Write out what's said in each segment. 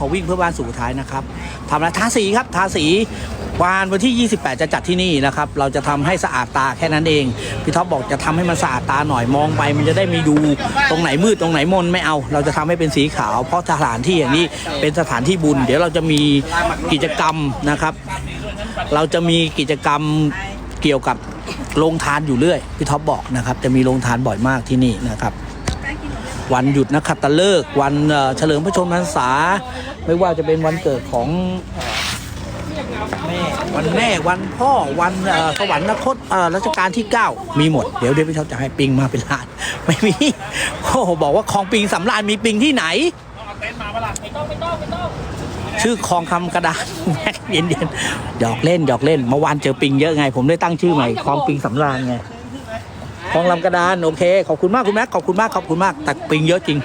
ขอวิ่งเพื่อบ้านสุดท้ายนะครับทำแล้วทาสีครับทาสีวานวันที่ 28 จะจัดที่นี่นะครับ เราจะทำให้สะอาดตาแค่นั้นเอง พี่ท็อปบอกจะทำให้มันสะอาดตาหน่อยมองไป มันจะได้มีดูตรงไหนมืดตรงไหนมนไม่เอา เราจะทำให้เป็นสีขาว เพราะสถานที่อย่างนี้เป็นสถานที่บุญ เดี๋ยวเราจะมีกิจกรรมนะครับ เราจะมีกิจกรรมเกี่ยวกับโรงทานอยู่เรื่อยพี่ท็อปบอกนะครับ จะมีโรงทานบ่อยมากที่นี่นะครับ วันหยุดนักขัตฤกษ์วันเฉลิมพระชนมพรรษา ไม่ว่าจะเป็นวันเกิดของแม่วันแม่วันพ่อวันสวรรคตรัชกาลที่ 9 มีหมด เดี๋ยวเดี๋ยวพี่ท็อปจะให้ปิงมาเป็นล้าน ไม่มีโอ้บอกว่าคลองปิงสำราญมีปิงที่ไหนชื่อคลองคำกระดานแม็กเย็นเย็นๆหยอกเล่นหยอกเล่นเมื่อวานเจอปิงเยอะไง ผมได้ตั้งชื่อใหม่คลองปิงสำราญไง คลองลำกระดานโอเคขอบคุณมากคุณแม็กขอบคุณมากขอบคุณมากแต่ปิงเยอะจริง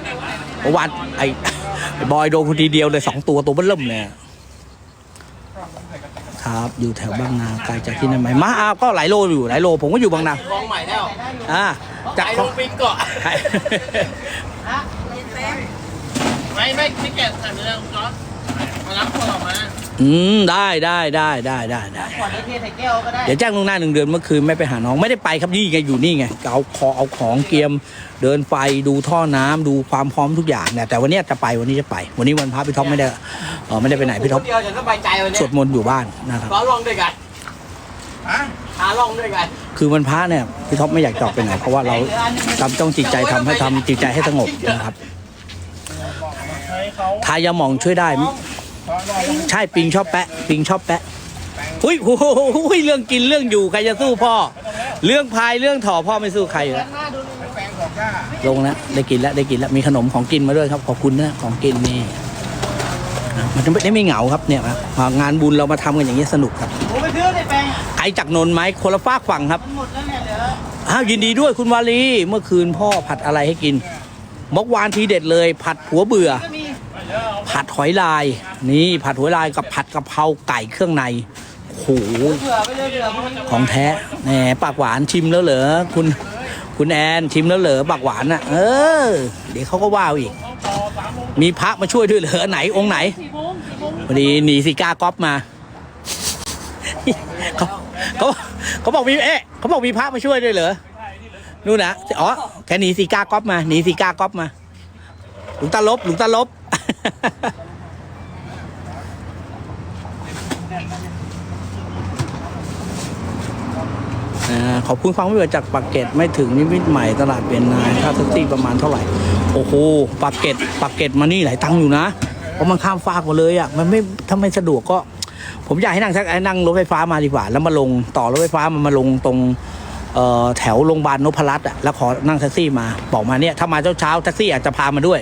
เมื่อวานไอ้ไอ้บอยโดนคนทีเดียวเลยสองตัวตัวเบิ้ลเริ่มเลยครับอยู่แถวบางนาไกลจากที่นั่นไหมมาอ่าก็หลายโลอยู่หลายโล ผมก็อยู่บางนาคลองใหม่แล้วอ่าจากไอ้คลลองงปิงเกาะใช่ไม่ไม่ที่แกะใส่เรื่องร้อนมารับคนออกมา อืมได้ได้ได้ได้ได้ได้ขวดเทใส่แก้วก็ได้เดี๋ยวแจ้งล่วงหน้าหนึ่งเดือนเมื่อคืนไม่ไปหาน้องไม่ได้ไปครับนี่ไงอยู่นี่ไงเอาขอเอาของเกียม เดินไฟดูท่อน้ำดูความพร้อมทุกอย่างเนี่ยแต่วันเนี้ยจะไปวันนี้จะไป วันนี้วันพระพี่ท็อปไม่ได้เออไม่ได้ไปไหนพี่ท็อปเดียวฉันสบายใจวันสนี้วดมนต์อยู่บ้านนะครับก็ลองด้วยกันหาลองด้วยกันคือวันพระเนี่ยพี่ท็อปไม่อยากจะออกไปไหนเพราะว่าเราทำต้องจิตใจทำให้ทำจิตใจให้สงบนะครับ ทายาหมองช่วยได้ ใช่ปิงชอบแปะ ปิงชอบแปะหุ้ยโอ้โหเรื่องกินเรื่องอยู่ใครจะสู้พ่อ เรื่องพายเรื่องถอพ่อไม่สู้ใครอยู่แล้วลงแล้วได้กินแล้วได้กินแล้วมีขนมของกินมาด้วยครับ ขอบคุณนะของกินนี่นะมันจะไม่ได้ไม่เหงาครับเนี่ยนะมางานบุญเรามาทำกันอย่างนี้ยสนุกครับผมไปซื้อในแปลงไกลจากนนท์ไหมคนละฝากฝั่งครับหมดแล้วเนี่ยเหลืออ้าวยินดีด้วยคุณวาลีเมื่อคืนพ่อผัดอะไรให้กินมกวานทีเด็ดเลย ผัดผัวเบื่อก็มีผัด หอยลาย นี่ผัดหอยลายกับผัดกะเพราไก่เครื่องในโหของแท้แหมปากหวานชิมแล้วเหรอคุณคุณแอนชิมแล้วเหรอปากหวานอะ เออ เดี๋ยวเขาก็ว่าเอาอีก มีพระมาช่วยด้วยเหรอไหนองค์ไหนพอดีหนีซิก้าก๊อปมาเขาเขาเขาบอกมีเอ๊ะเขาบอกมีพระมาช่วยด้วยเหรอนู่นนะอ๋อแค่หนีซิก้าก๊อปมาหนีซิก้าก๊อปมาหลวงตาลบหลวงตาลบ ขอบคุณความไม่เบื่อจากปากเกร็ดไม่ถึงนิมิตใหม่ตลาดเปลี่ยนนายค่าแท็กซี่ประมาณเท่าไหร่ โอ้โหปากเกร็ดปากเกร็ดมานี่หลายตังค์อยู่นะเพราะมันข้ามฟากมาเลยอะมันไม่ถ้าไม่สะดวกก็ ผมอยากให้นั่งแท็กนั่งรถไฟฟ้ามาดีกว่า แล้วมาลงต่อรถไฟฟ้ามันมาลงตรงเอ่อแถวโรงพยาบาลนพรัตน์อะแล้วขอนั่งแท็กซี่มาบอกมาเนี่ยถ้ามาเช้าเช้าแท็กซี่อาจจะพามาด้วย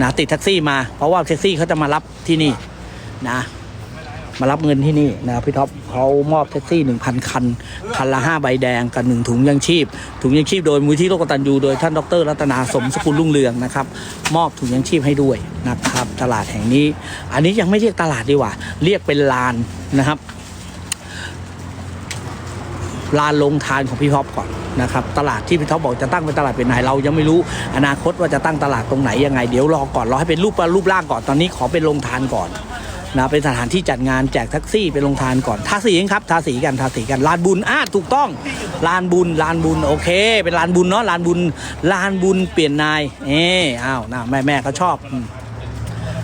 นะติดแท็กซี่มาเพราะว่าแท็กซี่เขาจะมารับที่นี่นะ มารับเงินที่นี่นะพี่ท็อปเขามอบแท็กซี่ 1,000 คัน คันละ 5 ใบแดงกับหนึ่งถุงยังชีพ ถุงยังชีพโดยมูลที่โลกตันยูโดยท่านดรรัตนาสมสกุลรุ่งเรืองนะครับ มอบถุงยังชีพให้ด้วยนะครับ ตลาดแห่งนี้ อันนี้ยังไม่เรียกตลาดดีกว่า เรียกเป็นลานนะครับลานลงทานของพี่ท็อปก่อน นะครับตลาดที่พี่ท็อปบอกจะตั้งเป็นตลาดเป็นไหนเรายังไม่รู้อนาคตว่าจะตั้งตลาดตรงไหนยังไงเดี๋ยวรอก่อนรอให้เป็นรูปรูปร่างก่อนตอนนี้ขอเป็นลงทานก่อนนะเป็นสถานที่จัดงานแจกแท็กซี่เป็นลงทานก่อนทาสีเองครับทาสีกันทาสีกันลานบุญอ่าถูกต้องลานบุญลานบุญโอเค เป็นลานบุญเนาะลานบุญลานบุญเปลี่ยนนายเอออ้าวนะแม่แม่เขาชอบ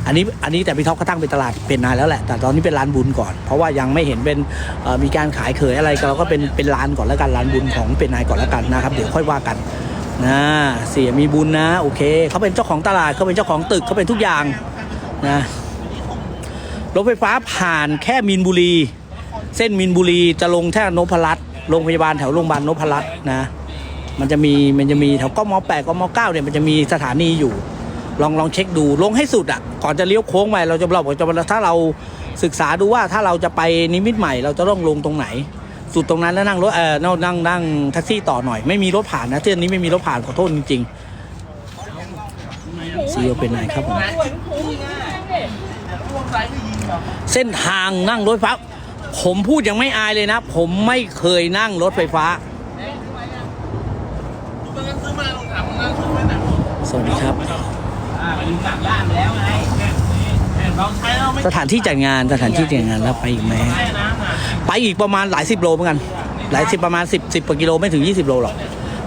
อันนี้อันนี้แต่พี่ท็อปเขาตั้งเป็นตลาดเป็นนานแล้วแหละ แต่ตอนนี้เป็นร้านบุญก่อน เพราะว่ายังไม่เห็นเป็นมีการขายเขยอะไรเราก็เป็นเป็นร้านก่อนแล้วกันร้านบุญของเป็นนายก่อนแล้วกันนะครับเดี๋ยวค่อยว่ากันนะเสียมีบุญนะโอเคเขาเป็นเจ้าของตลาดเขาเป็นเจ้าของตึกเขาเป็นทุกอย่างนะรถไฟฟ้าผ่านแค่มีนบุรี เส้นมีนบุรีจะลงแท่นพรัตโรงพยาบาลแถวโรงพยาบาลนพรัตนะมันจะมีมันจะมีแถวกมแปดกมเก้าเนี่ยมันจะมีสถานีอยู่ ลองลองเช็คดูลงให้สุดอะก่อนจะเลี้ยวโค้งไปเราจะเราจะถ้าเราศึกษาดูว่าถ้าเราจะไปนิมิตใหม่ เราจะต้องลงตรงไหน สุดตรงนั้นแล้วนั่งรถเออนั่งนั่งนั่งแท็กซี่ต่อหน่อยไม่มีรถผ่านนะเที่ยนี้ไม่มีรถผ่านขอโทษจริงๆซีโอเป็นไงครับผมเส้นทางนั่งรถไฟฟ้าผมพูดยังไม่อายเลยนะ ผมไม่เคยนั่งรถไฟฟ้ามันซื้อมาลงถามมันซื้อมาหนักสวัสดีครับ อ่ามันสั่งย่านแล้วไงเราใช้เราไม่สถานที่จัดงานสถานที่จัดงานแล้วไปอีกไหมใช่นะไปอีกประมาณหลายสิบโลเหมือนกัน หลายสิบประมาณสิบสิบกว่ากิโลไม่ถึงยี่สิบโลหรอก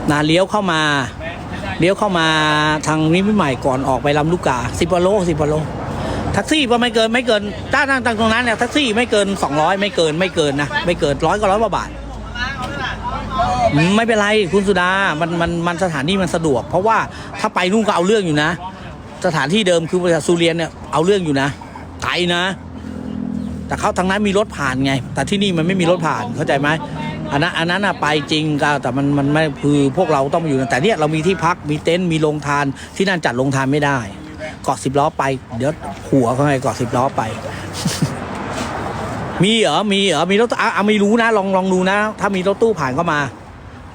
นาเลี้ยวเข้ามา เลี้ยวเข้ามาทางนี้ไม่ใหม่ก่อนออกไปลำลูกกาสิบกว่าโลสิบกว่าโลแท็กซี่ก็ไม่เกินไม่เกินถ้าตั้งตรงนั้นเนี่ยแท็กซี่ไม่เกิน 200 ไม่เกินไม่เกินนะไม่เกินร้อยก็ร้อยกว่าบาท ไม่เป็นไรคุณสุดา มันมันมันสถานที่มันสะดวก เพราะว่าถ้าไปนู่นก็เอาเรื่องอยู่นะ สถานที่เดิมคือบริษัทซูเรียนเนี่ยเอาเรื่องอยู่นะไกลนะ แต่เขาทางนั้นมีรถผ่านไง แต่ที่นี่มันไม่มีรถผ่านเข้าใจไหมอันนั้นอันนั้นอะไปจริงก็แต่มันมันไม่คือพวกเราต้องมาอยู่แต่เนี่ยเรามีที่พักมีเต็นท์มีโรงทานที่นั่นจัดโรงทานไม่ได้เกาะสิบล้อไป เดี๋ยวหัวเขาไงเกาะสิบล้อไป มีเหรอมีเหรอมีรถอะอะไม่รู้นะ ลองลองดูนะ ถ้ามีรถตู้ผ่านเข้ามา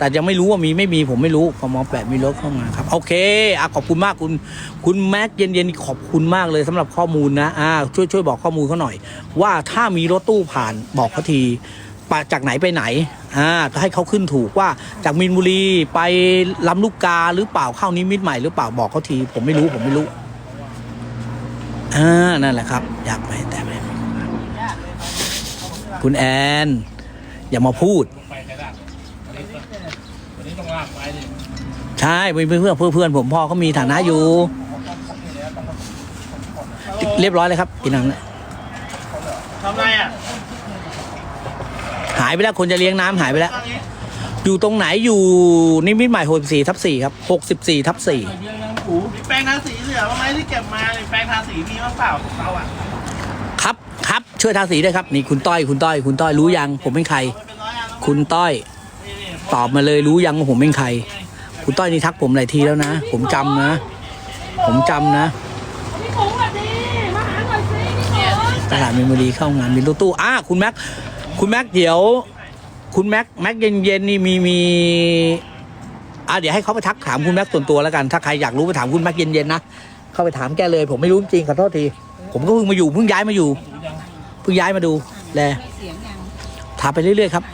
แต่ยังไม่รู้ว่ามีไม่มีผมไม่รู้พอมอแปดมีรถเข้ามาครับ โอเคอะขอบคุณมากคุณคุณแม็กเย็นเย็นๆขอบคุณมากเลยสำหรับข้อมูลนะอ่าช่วยช่วยบอกข้อมูลเขาหน่อย ว่าถ้ามีรถตู้ผ่านบอกเขาทีไปจากไหนไปไหน อ่าให้เขาขึ้นถูกว่าจากมินบุรีไปลำลูกกาหรือเปล่าเข้านิมิตใหม่หรือเปล่าบอกเขาที ผมไม่รู้ผมไม่รู้ อ่า นั่นแหละครับ อยากไปแต่ไม่คุณแอน อย่ามาพูด ไปกระดาษวันนี้ ต้องลากไปดิใช่เพื่อนเพื่อนเพื่อนเพื่อนผมพ่อเขามีฐานะอยู่ เรียบร้อยเลยครับกินน้ำเนี่ยทำไรอะหายไปแล้วคนจะเลี้ยงน้ำหายไปแล้ว อยู่ตรงไหนอยู่นิมิตรใหม่หกสิบสี่ทับสี่ครับหกสิบสี่ทับสี่มีแปรงทาสีเหลือบ้างไหมที่เก็บมาเนี่ยแปรงทาสีมีบ้างเปล่าของเราอะครับครับช่วยทาสีด้วยครับ นี่คุณต้อยคุณต้อย คุณต้อยรู้ยัง ผมเป็นใครไม่เป็นร้อยอันแล้ว คุณต้อยนี่นี่ ตอบมาเลยรู้ยังว่าผมเป็นใครคุณต้อยนี่ทักผมหลายทีแล้วนะ ผมจำนะ ผมจำนะพี่ปุ๋งอะดีมาหาหน่อยสิพี่ปุ๋งตลาดมีนบุรีเข้างานมีรถตู้อ่าคุณแม็กคุณแม็กเดี๋ยว คุณแม็กแม็กเย็นเย็นๆนี่มีมีอ่าเดี๋ยวให้เขาไปทักถามคุณแม็กส่วนตัวแล้วกัน ถ้าใครอยากรู้ไปถามคุณแม็กเย็นเย็นๆนะเข้าไปถามแกเลย ผมไม่รู้จริงขอโทษที ผมก็เพิ่งมาอยู่เพิ่งย้ายมาอยู่เพิ่งย้ายมาดูแลถามไปเรื่อยๆครับ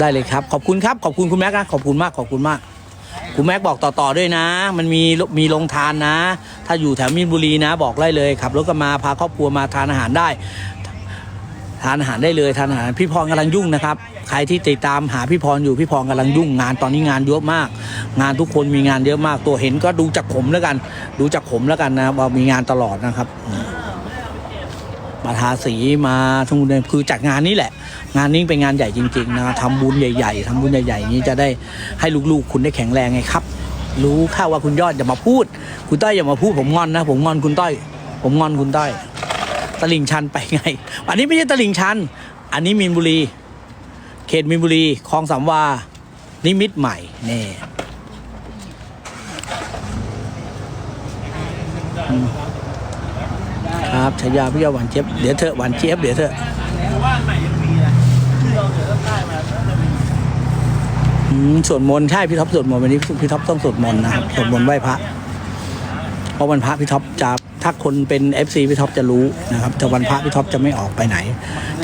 ได้เลยครับ ขอบคุณครับ ขอบคุณคุณแม็กนะ ขอบคุณมาก ขอบคุณมาก คุณแม็กบอกต่อๆด้วยนะ มันมีมีโรงทานนะ ถ้าอยู่แถวมีนบุรีนะ บอกได้เลย ขับรถกันมา พาครอบครัวมาทานอาหารได้ ทานอาหารได้เลย ทานอาหาร พี่พรกำลังยุ่งนะครับ ใครที่ติดตามหาพี่พรอยู่ พี่พรกำลังยุ่งงาน ตอนนี้งานเยอะมาก งานทุกคนมีงานเยอะมาก ตัวเห็นก็ดูจากผมแล้วกัน ดูจากผมแล้วกันนะว่ามีงานตลอดนะครับ มาทาสีมาทั้งหมดเลยคือจัดงานนี้แหละ งานนี้เป็นงานใหญ่จริงๆนะทำบุญใหญ่ๆทำบุญใหญ่ๆนี้จะได้ให้ลูกๆ คุณได้แข็งแรงไงครับ รู้ข้าว่าคุณยอดอย่ามาพูด คุณต้อยอย่ามาพูดผมงอนนะผมงอนคุณต้อย ผมงอนคุณต้อยตลิ่งชันไปไง อันนี้ไม่ใช่ตลิ่งชัน อันนี้มีนบุรี เขตมีนบุรีคลองสามวา นิมิตใหม่นี่ ครับฉายาพี่ยอดหวานเจี๊ยบเดี๋ยวเถอะหวานเจี๊ยบเดี๋ยวเถอะหมู่บ้านใหม่ยังมีนะที่เราเจอต้นใต้มาแล้วจะมีอืมสวดมนต์ใช่พี่ท็อปสวดมนต์วันนี้พี่ท็อปต้องสวดมนต์นะครับสวดมนต์ไหว้พระเพราะวันพระพี่ท็อปจะถ้าคนเป็น FC พี่ท็อปจะรู้นะครับแต่วันพระพี่ท็อปจะไม่ออกไปไหน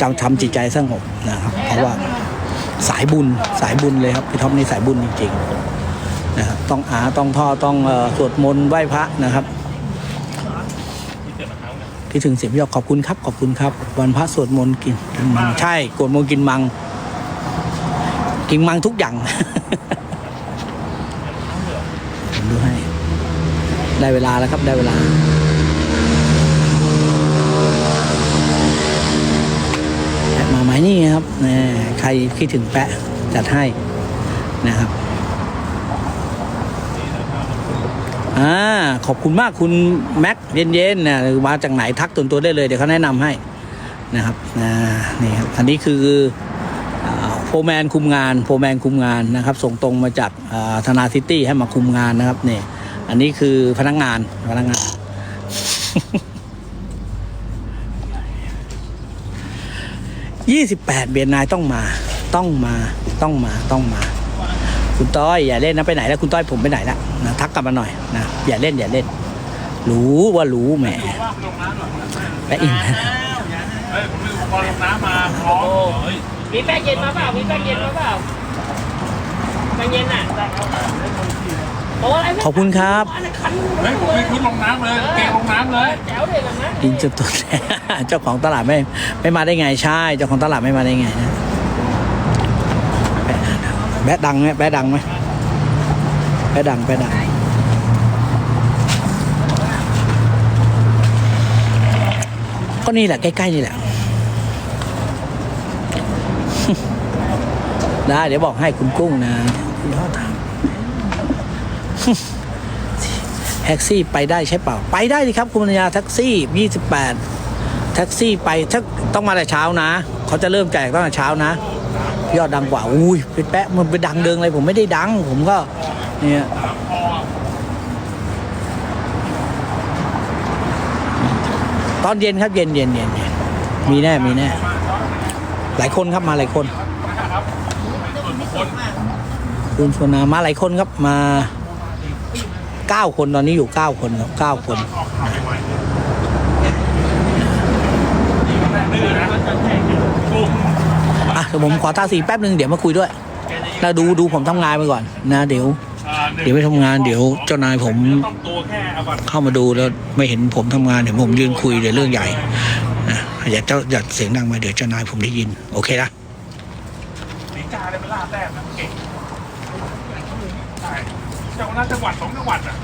จะทำจิตใจสงบนะครับ เพราะว่าสายบุญสายบุญเลยครับพี่ท็อปนี่สายบุญจริงๆนะครับต้องอาต้องท่อต้องสวดมนต์ไหว้พระนะครับ ที่ถึงเสียงพี่ยอดขอบคุณครับ ขอบคุณครับ วันพระสวดมนต์กินมังใช่สวดมนต์กินมัง กินมังทุกอย่างผมดูให้ ได้เวลาแล้วครับได้เวลาแปะมาไหมนี่ครับแหมใครคิดถึงแปะจัดให้นะครับ อ่าขอบคุณมากคุณแม็กเย็นๆนะมาจากไหนทักตัวตัวได้เลยเดี๋ยวเขาแนะนำให้นะครับอ่านี่ครับอันนี้คือโฟแมนคุมงานโฟแมนคุมงานนะครับ ส่งตรงมาจากธนาซิตี้ให้มาคุมงานนะครับเนี่ยอันนี้คือพนักงานพนักงานยี่สิบแปดเบียนนายต้องมาต้องมาต้องมาต้องมา คุณต้อยอย่าเล่นนะไปไหนแล้วคุณต้อยผมไปไหนแล้ว นะทักกลับมาหน่อยนะอย่าเล่นอย่าเล่น รู้ว่ารู้แหมและอีกนะเฮ้ยผมมีอุปกรณ์ลงน้ำมาพร้อมเฮ้ยมีแป้งเย็นมาเปล่ามีแป้งเย็นมาเปล่าแป้งเย็นอะตัวอะไรขอบคุณครับอันนั้นคันเฮ้ยผมไปขึ้นลงน้ำเลยเกงลงน้ำเลยแจ๋วเลยแบบนั้นดินจะตุดเจ้าของตลาดไม่ไม่มาได้ไงใช่ เจ้าของตลาดไม่มาได้ไงนะแบะดังไหมแบะดังไหม แบะดังแบะดังก็นี่แหละใกล้ๆนี่แหละ ได้เดี๋ยวบอกให้คุณกุ้งนะคุณพ่อถามแท็กซี่ไปได้ใช่เปล่า ไปได้สิครับคุณปัญญาแท็กซี่ 28 แท็กซี่ไปถ้าต้องมาแต่เช้านะ เขาจะเริ่มแจกตั้งแต่เช้านะ ยอดดังกว่า อุ้ยเป็นแปะมันไปดังเดิงอะไรผมไม่ได้ดัง ผมก็ เนี่ยตอนเย็นครับเย็นเย็นเย็นมีแน่มีแน่หลายคนครับมาหลายคนคุณชวนามาหลายคนครับมาเก้าคนตอนนี้อยู่เก้าคนครับเก้าคนอะเดี๋ยวผมขอตาสีแป๊บหนึ่งเดี๋ยวมาคุยด้วยแล้วดูดูผมทำงานไปก่อนนะ เดี๋ยว เดี๋ยวไปทำงานเดี๋ยวเจ้านายผมต้องตัวแค่เอาบัตรเข้ามาดูแล้วไม่เห็นผมทำงานเดี๋ยวผมยืนคุยเดี๋ยวเรื่องใหญ่นะอย่าเจ้าอย่าเสียงดังมาเดี๋ยวเจ้านายผมได้ยิน โอเคนะสีกาเลยเป็นล่าแต้มนะเก่งใช่เจ้าหน้าจังหวัดสองจังหวัดอะ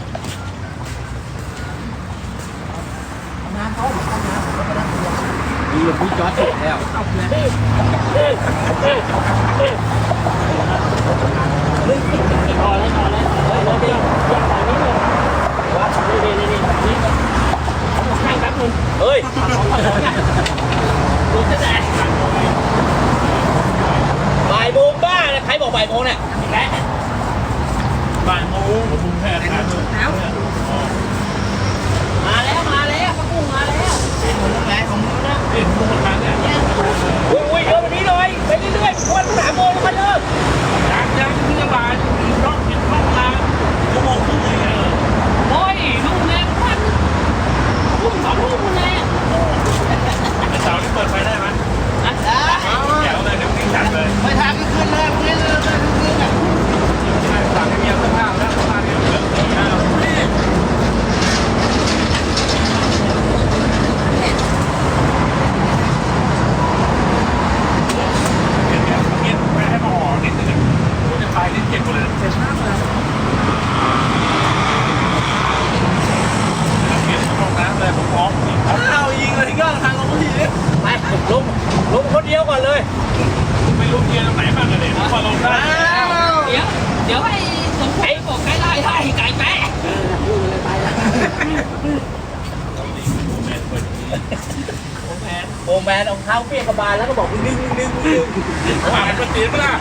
ต่อเลยต่อเลยเฮ้ยเราเดียวอย่างต่อนี้เลยว่านี่นี่นี่นี่ข้างแป๊บนึงเฮ้ยดูจะแดกบ่ายโมงบ้านะใครบอกบ่ายโมงเนี่ยแดกบ่ายโมงผมแพ้ทาน มาแล้วมาแล้วพระกุ้งมาแล้ว เห็นทุกคนเนี่ย อุ้ยอุ้ยเดี๋ยววันนี้เลยไปเรื่อยๆวันสามโมงมาเลิก ยังยังที่จะบ่ายรอบกินรอบลาชั่วโมงครึ่งเลย โอ้ยลูกแม่พันลูกสองลูกคุณแม่ แต่เสาร์นี้เปิดไฟได้ไหม นะได้ แถวเลยเดี๋ยววิ่งจัดเลย ไปทางก็ขึ้นเลยขึ้นเลยขึ้นเลย สั่งให้เมียเสื้อผ้าแล้วเสื้อผ้าเนี่ยเหลือสีหน้าเราเก็บเนี่ยเก็บไปให้มาห่อนิดนึงกูจะไปนิดเก็บหมดเลยเสร็จมากเลยเก็บลงน้ำเลยผมพร้อมเอายิงเลยก็ทางลงทีนี้ ไปลงลงคนเดียวก่อนเลย ไม่รู้เกียร์ตรงไหนบ้างเลยพอลงได้ เดี๋ยวเดี๋ยวให้สมควรบอกใกล้ได้ได้ไก่แป๊ะ โอแมนเอาเท้าเปียกกระบาลแล้วก็บอกดึงดึงดึงดึง ผ่านมันตีนปะล่ะ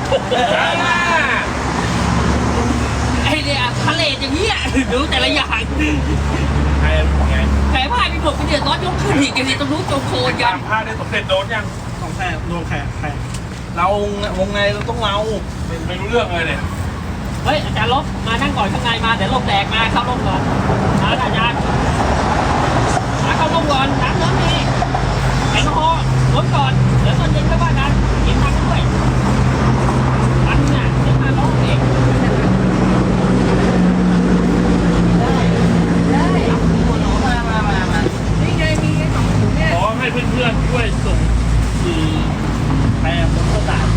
ไอ้เนี่ยทะเลอย่างเงี้ย ดูแต่ละอย่างใครไงแผลผ้ามีผมเป็นเดือดร้อนยกขึ้นอีกกันนี่ต้องรู้จงโคนกัตานมผ้าได้สมเด็จโดนยังของแค่โดนแค่แค่เราวงไงเราต้องเราไม่รู้เรื่องเลยเนี่ยเฮ้ยอาจารย์ลบมานั่งก่อนข้างในมาเดี๋ยวลมแตกมาเข้าลมก่อนมาอาจารย์มาเข้าลมก่อนน้ำเนื้อมีแอลกอฮอล์ลดก่อนเดี๋ยวตอนเย็นก็ว่ากันกินมันด้วยอันน่ะเดี๋ยวมาร้องเองมามามามานี่ไงมีไอ้สองถุงเนี่ย ขอ ให้เพื่อนๆช่วยส่งคือแปรบนกระดาษ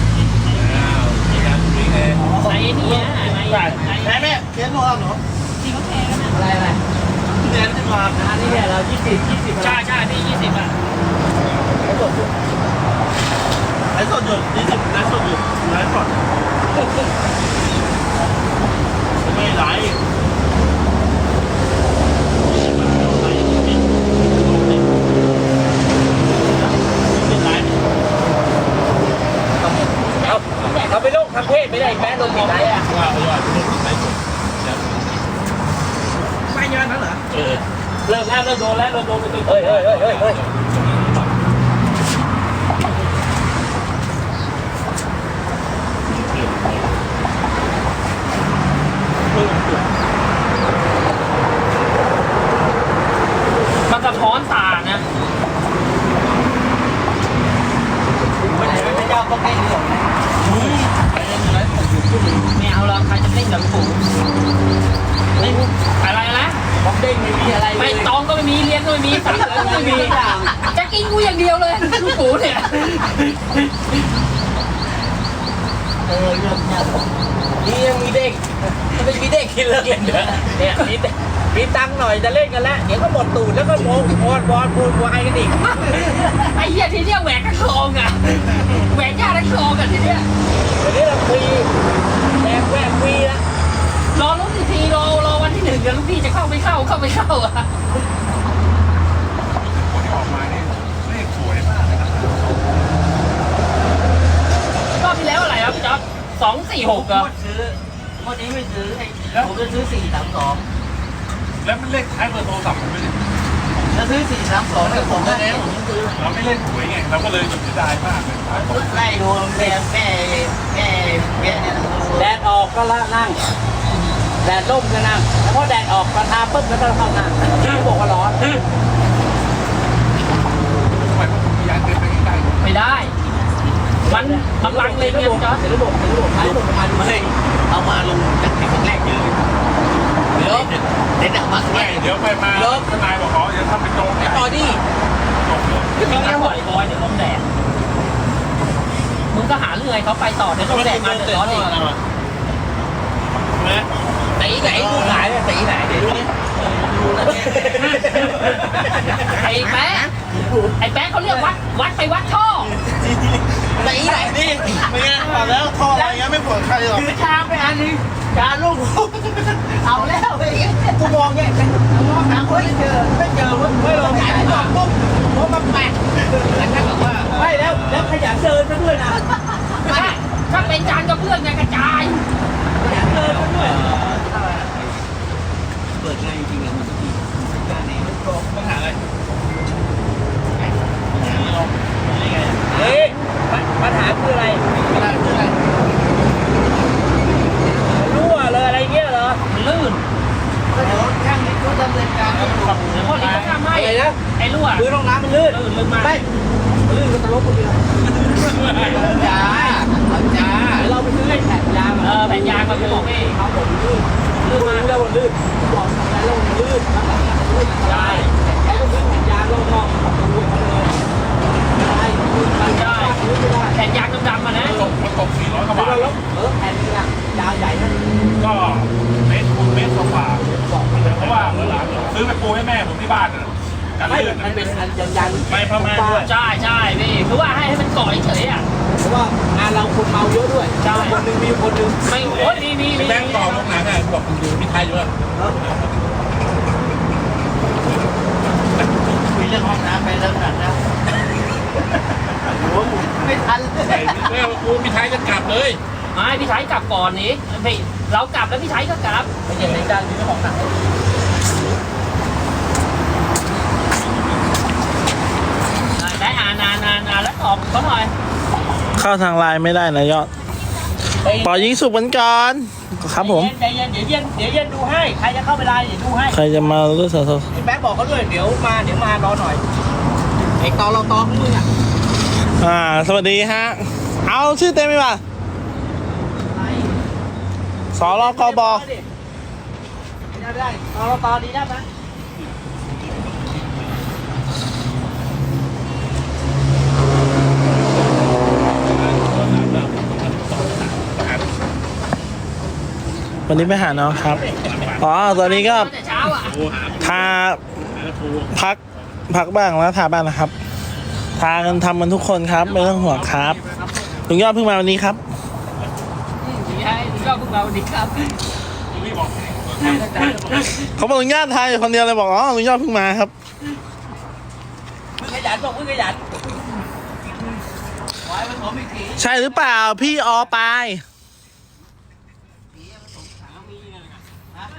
อ้าวนี่นะนี่ไง ใส่นี่นะใส่ใส่ แม่แม่เทียนโลหนู ที่เขาแทงกันอะไรอะไร เทียนที่มา อันนี้เนี่ยเรายี่สิบยี่สิบใช่ใช่ที่ยี่สิบอะ ไอ้สดหยุดยี่สิบไอ้สดหยุดไอ้สดไม่ไหล เอาเขาไปโรคทางเพศไม่ได้แม่โดนติดไหนอะ ว่าเอายอดลูกไหนสุด ไม่ย้อนนั่น เริ่มแล้วเริ่มโดนแล้วเริ่มโดนไปตึ้งเฮ้ยเฮ้ยเฮ้ยเฮ้ยมันสะท้อนตานะไม่ไหนไม่เจ้าก็ใกล้เรื่องนะไม่เอาหรอกใครจะเล่นกับผมไม่อะไรนะ กูก็ไม่มีสังก็ไม่มีจะกินกูอย่างเดียวเลยลูกหมูเนี่ยเออเรื่องเนี่ยนี่ยังมีเด็กมันไม่มีเด็กกินเลิกเล่นเด้อเนี่ยมีเด็กมีตังค์หน่อยจะเล่นกันแล้วเดี๋ยวก็หมดตูดแล้วก็โมโอนบอลพูดวายกันอีกไอ้เหี้ยทีเนี้ยแหวกทั้งคลองอะแหวกยาทั้งคลองอะทีเนี้ยเดี๋ยวนี้เราฟรีแดกแวกฟรีแล้ว รอลุ้นอีกทีรอรอวันที่ หนึ่งเดี๋ยวลูกพี่จะเข้าไม่เข้าเข้าไม่เข้าอะคนที่ออกมาเนี่ยเลขสวยมากเลยนะรอบที่แล้วอะไรครับพี่จ๊อบสองสี่หกเหรอซื้อวันนี้ไม่ซื้อไอ้ผมจะซื้อสี่สามสองแล้วมันเลขท้ายเบอร์โทรศัพท์ผมไม่ได้จะซื้อสี่สามสองแต่ผมไม่ได้ผมซื้อเราไม่เล่นหวยไงเราก็เลยเสียดายมากเลยท้ายเบอร์ไล่ดูแม่แม่แม่แม่เนี่ยแดดออกก็ละนั่ง แดดร่มก็นั่งแล้วพอแดดออกประทาปุ๊บแล้วก็เข้านั่งที่บอกว่าร้อนทำไมพวกคุณย้ายเต็นไปใกล้ๆไม่ได้ มันมันลังเลยเนี่ยพี่จ๊อบเสร็จระบบเสร็จระบบท้ายระบบประมาณไม่เอามาลงจากแข่งแรกเยอะเลยเดี๋ยวเด็ดมาไม่เดี๋ยวไปมาทนายบอกขออย่าทำเป็นโจงใหญ่ต่อดิจบเลยพี่จ๊อบปล่อยบอยเดี๋ยวลมแดดมึงก็หาเรื่องไอ้เขาไปต่อเดี๋ยวลมแดดมาเดือดร้อนอีกตีไห นกูขายเนี่ยตีไหนเดี๋ยวดูดิไอ้แป๊ะไอ้แป๊ะเขาเรียกวัดวัดไปวัดท่อตีไหนนี่ไม่งั้นบอกแล้วท่ออะไรเงี้ยไม่ปวดใครหรอกถือชามไปอันนึงจานลูกเอาแล้วไอ้เงี้ยกูมองเนี่ยมองหาคนไม่เจอไม่เจอไม่ลงไหนบอกปุ๊บเพราะมันแปลกแล้วก็บอกว่าไม่แล้วแล้วขยันเดินซะด้วยนะถ้าถ้าเป็นจานกับเพื่อนไงกระจายขยันเดินซะด้วย เปิดง่ายจริงๆเลยมันที่ การนี้ปัญหาอะไรเฮ้ยปัญหาคืออะไรอะไรคืออะไรรั่วเลยอะไรเงี้ยเหรอมันลื่นเดี๋ยวข้างนี้เขาดำเนินการให้อยู่เดี๋ยวพอดีเขาทำให้อะไรนะไอ้รั่วพื้นห้องน้ำมันลื่นลื่นลื่นมากไม่ลื่นก็ตลกคนเดียวจ้าเอาจ้าเดี๋ยวเราไปซื้อไอ้แผ่นยางเออแผ่นยางมาคือพี่ครับผมลื่นลื่นมาแล้วมันลื่นบอกทำไงแล้วมันลื่นทำไงแล้วมันลื่น ใช่ใช้ต้องซื้อแผ่นยางรอบนอกของได้ได้แผ่นยางดำๆมานะ ตกมันตก400กว่าแล้วบาทเออแผ่นนี้อะยาวใหญ่นั่นก็เมตรคูณเมตรกว่าเพราะว่าหลังๆซื้อไปปูให้แม่ผมที่บ้านกันไม่ลื่นมันเป็นอันยางๆไม่พม่ด้วยใช่ใช่พี่คือว่าให้ให้มันเกาะเฉยๆอะ เพราะว่างานเราคนเมาเยอะด้วยใช่ คนหนึ่งมีคนหนึ่งไม่โอ้ยมีมีมีแบงค์ต่อลงหนังอะบอกอยู่มีไทยอยู่อะคุย เรื่องห้องน้ำไปแล้วกันนะโอ้โหไม่ทันเลย แม่กูมีไทยจะกลับเลย ไม่พี่ชายกลับก่อนนี้พี่เรากลับแล้วพี่ชายก็กลับไม่ใช่ในจานอยู่ในของหนักได้อ่านอ่านอ่านอ่านแล้วตอบเขาหน่อยเข้าทางไลน์ไม่ได้นะยอด ปล่อยยิงสุกเหมือนกันครับผมใจเย็นเดี๋ยวเย็นเดี๋ยวเย็นดูให้ ใครจะเข้าไปไลน์เดี๋ยวดูให้ใครจะมาเลือกสาวพี่แป๊บบอกเขาด้วยเดี๋ยวมาเดี๋ยวมารอหน่อยไอ้ตอเราตอของมึงอะๆอ่า สวัสดีฮะ เอาชื่อเต็มไหมป่ะสรกบได้ได้ตอเราตอดีได้ไหม วันนี้ไปหาน้องครับ อ๋อ ตอนนี้ก็แต่เช้าอะทาพักพักบ้างแล้วทาบ้างนะครับ ทากันทำกันทุกคนครับ ไม่ต้องห่วงครับลุงยอดเพิ่งมาวันนี้ครับพี่ชายก็เพิ่งมาวันนี้ครับพี่บอกเขาบอกลุงยอดทาอยู่คนเดียวเลยบอกอ๋อลุงยอดเพิ่งมาครับมึงขยันบอกมึงขยันไว้มันผมอีกทีใช่หรือเปล่าพี่ออปาย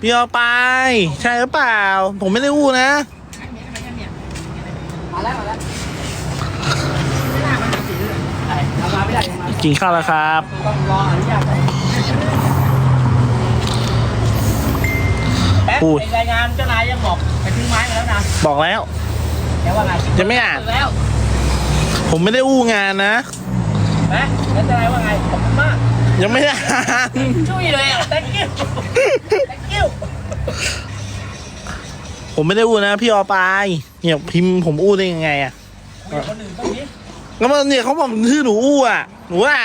พี่ออปายใช่หรือเปล่า ผมไม่ได้อู้นะมาแล้วมาแล้วทำมาไม่ได้ทำมากินข้าวแล้วครับต้องรออนุญาตแป๊บพูดไอ้รายงานเจ้านายยังบอกไปทิ้งไม้มาแล้วนะบอกแล้ว แต่ว่าไงยังไม่อ่าน แล้วผมไม่ได้อู้งานนะแป๊บแล้วเจ้านายว่าไงขอบคุณมาก ยังไม่ได้อ่านช่วยเลยอะ thank you thank you ผมไม่ได้อู้นะพี่ออปายเนี่ยพิมพ์ผมอู้ได้ยังไงอะคนอื่นต้องนี้ แล้วมันเนี่ยเขาบอกชื่อหนูอู้อะหนูอะ